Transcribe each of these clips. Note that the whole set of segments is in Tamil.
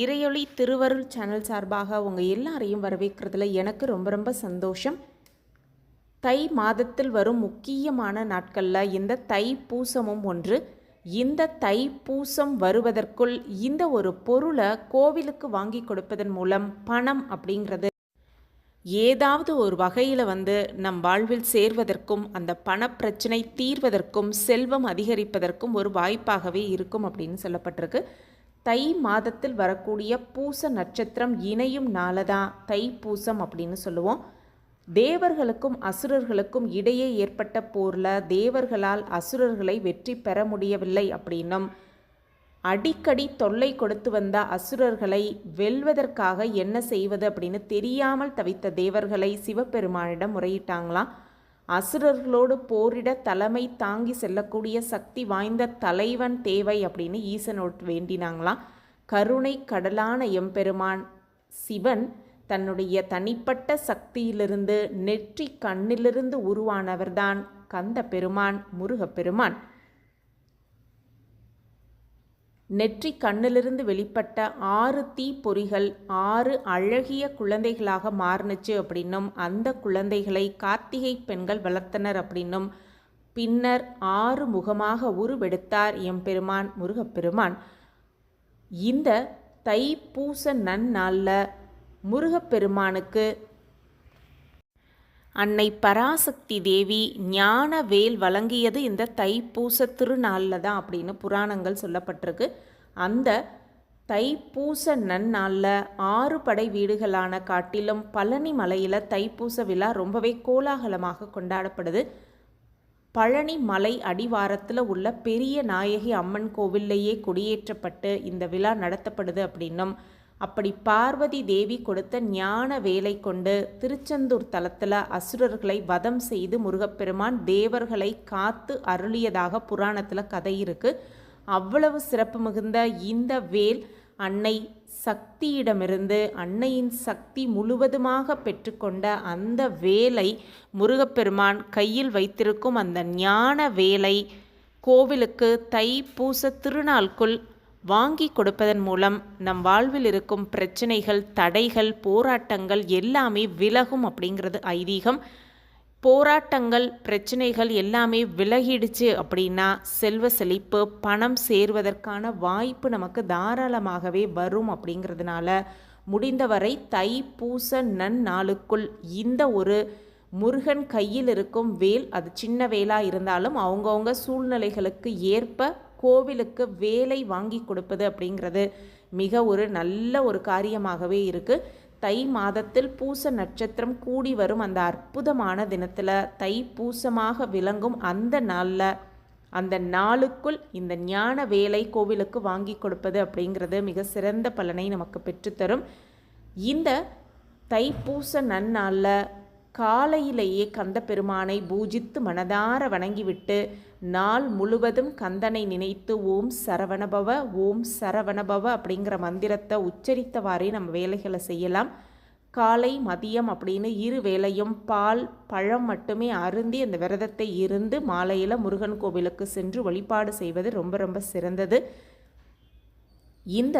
இறையொளி திருவருள் சேனல் சார்பாக உங்கள் எல்லாரையும் வரவேற்கிறதுல எனக்கு ரொம்ப ரொம்ப சந்தோஷம். தை மாதத்தில் வரும் முக்கியமான நாட்களில் இந்த தை பூசமும் ஒன்று. இந்த தை பூசம் வருவதற்குள் இந்த ஒரு பொருளை கோவிலுக்கு வாங்கி கொடுப்பதன் மூலம் பணம் அப்படிங்கிறது. ஏதாவது ஒரு வகையில் வந்து நம் வாழ்வில் சேர்வதற்கும் அந்த பணப்பிரச்சனை தீர்வதற்கும் செல்வம் அதிகரிப்பதற்கும் ஒரு வாய்ப்பாகவே இருக்கும் அப்படின்னு சொல்லப்பட்டிருக்கு. தை மாதத்தில் வரக்கூடிய பூச நட்சத்திரம் இணையும் நாளதான் தை பூசம் அப்படின்னு சொல்லுவோம். தேவர்களுக்கும் அசுரர்களுக்கும் இடையே ஏற்பட்ட போரில் தேவர்களால் அசுரர்களை வெற்றி பெற முடியவில்லை அப்படின்னும். அடிக்கடி தொல்லை கொடுத்து வந்த அசுரர்களை வெல்வதற்காக என்ன செய்வது அப்படின்னு தெரியாமல் தவித்த தேவர்களை சிவபெருமானிடம் முறையிட்டாங்களாம். அசுரர்களோடு போரிட தலைமை தாங்கி செல்லக்கூடிய சக்தி வாய்ந்த தலைவன் தேவை அப்படின்னு ஈசனோட் வேண்டினாங்களாம். கருணை கடலான எம்பெருமான் சிவன் தன்னுடைய தனிப்பட்ட சக்தியிலிருந்து நெற்றி கண்ணிலிருந்து உருவானவர்தான் கந்த பெருமான் முருகப்பெருமான் நெற்றி கண்ணிலிருந்து வெளிப்பட்ட ஆறு தீப்பொறிகள் ஆறு அழகிய குழந்தைகளாக மாறுனுச்சு அப்படின்னும் அந்த குழந்தைகளை கார்த்திகை பெண்கள் வளர்த்தனர் அப்படின்னும் பின்னர் ஆறு முகமாக உருவெடுத்தார் எம்பெருமான் முருகப்பெருமான். இந்த தைப்பூச நன்னாளில் முருகப்பெருமானுக்கு அன்னை பராசக்தி தேவி ஞான வேல் வழங்கியது இந்த தைப்பூச திருநாளில் தான் அப்படின்னு புராணங்கள் சொல்லப்பட்டிருக்கு. அந்த தைப்பூச நன்னாளில் ஆறு படை வீடுகளான காட்டிலும் பழனி மலையில் தைப்பூச விழா ரொம்பவே கோலாகலமாக கொண்டாடப்படுது. பழனி மலை அடிவாரத்தில் உள்ள பெரிய நாயகி அம்மன் கோவில்லையே கொடியேற்றப்பட்டு இந்த விழா நடத்தப்படுது அப்படின்னும் அப்படி பார்வதி தேவி கொடுத்த ஞான வேலை கொண்டு திருச்செந்தூர் தலத்தில் அசுரர்களை வதம் செய்து முருகப்பெருமான் தேவர்களை காத்து அருளியதாக புராணத்தில் கதை இருக்கு. அவ்வளவு சிறப்பு மிகுந்த இந்த வேல் அன்னை சக்தியிடமிருந்து அன்னையின் சக்தி முழுவதுமாக பெற்றுக்கொண்ட அந்த வேலை முருகப்பெருமான் கையில் வைத்திருக்கும் அந்த ஞான வேலை கோவிலுக்கு தை பூச திருநாளுக்குள் வாங்கி கொடுப்பதன் மூலம் நம் வாழ்வில் இருக்கும் பிரச்சனைகள் தடைகள் போராட்டங்கள் எல்லாமே விலகும் அப்படிங்கிறது ஐதீகம். போராட்டங்கள் பிரச்சனைகள் எல்லாமே விலகிடுச்சு அப்படின்னா செல்வ செழிப்பு பணம் சேர்வதற்கான வாய்ப்பு நமக்கு தாராளமாகவே வரும் அப்படிங்கிறதுனால முடிந்தவரை தை பூச நன்னாளுக்குள் இந்த ஒரு முருகன் கையில் இருக்கும் வேல் அது சின்ன வேலாக இருந்தாலும் அவங்கவுங்க சூழ்நிலைகளுக்கு ஏற்ப கோவிலுக்கு வேலை வாங்கி கொடுப்பது அப்படிங்கிறது மிக ஒரு நல்ல ஒரு காரியமாகவே இருக்குது தை மாதத்தில் பூச நட்சத்திரம் கூடி வரும் அந்த அற்புதமான தினத்தில் தை பூசமாக விளங்கும் அந்த நாளில் அந்த நாளுக்குள் இந்த ஞான வேலை கோவிலுக்கு வாங்கி கொடுப்பது அப்படிங்கிறது மிக சிறந்த பலனை நமக்கு பெற்றுத்தரும். இந்த தைப்பூச நன்னாளில் காலையிலேயே கந்த பெருமானை பூஜித்து மனதார வணங்கிவிட்டு நாள் முழுவதும் கந்தனை நினைத்து ஓம் சரவணபவ ஓம் சரவணபவ அப்படிங்கிற மந்திரத்தை உச்சரித்தவாறே நம்ம வேலைகளை செய்யலாம். காலை மதியம் அப்படின்னு இரு வேளையும் பால் பழம் மட்டுமே அருந்தி அந்த விரதத்தை இருந்து மாலையில் முருகன் கோவிலுக்கு சென்று வழிபாடு செய்வது ரொம்ப ரொம்ப சிறந்தது. இந்த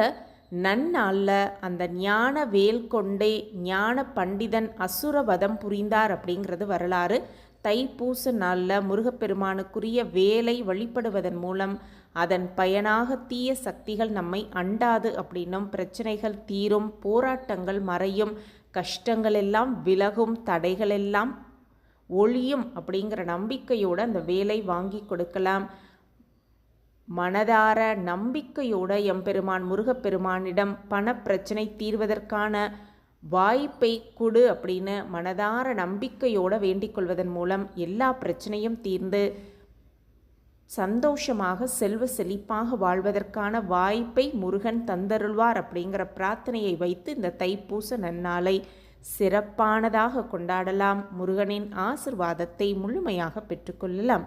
நன்னாளில் அந்த ஞான வேல் கொண்டே ஞான பண்டிதன் அசுரவதம் புரிந்தார் அப்படிங்கிறது வரலாறு. தைப்பூச நாளில் முருகப்பெருமானுக்குரிய வேலை வழிபடுவதன் மூலம் அதன் பயனாக தீய சக்திகள் நம்மை அண்டாது அப்படின்னும் பிரச்சனைகள் தீரும் போராட்டங்கள் மறையும் கஷ்டங்கள் எல்லாம் விலகும் தடைகளெல்லாம் ஒளியும் அப்படிங்கிற நம்பிக்கையோடு அந்த வேலை வாங்கி கொடுக்கலாம். மனதார நம்பிக்கையோட எம்பெருமான் முருகப்பெருமானிடம் பணப்பிரச்சனை தீர்வதற்கான வாய்ப்பை கொடு அப்படின்னு மனதார நம்பிக்கையோட வேண்டிக் கொள்வதன் மூலம் எல்லா பிரச்சனையும் தீர்ந்து சந்தோஷமாக செல்வ செழிப்பாக வாழ்வதற்கான வாய்ப்பை முருகன் தந்தருள்வார் அப்படிங்கிற பிரார்த்தனையை வைத்து இந்த தைப்பூச நன்னாளை சிறப்பானதாக கொண்டாடலாம். முருகனின் ஆசிர்வாதத்தை முழுமையாக பெற்றுக்கொள்ளலாம்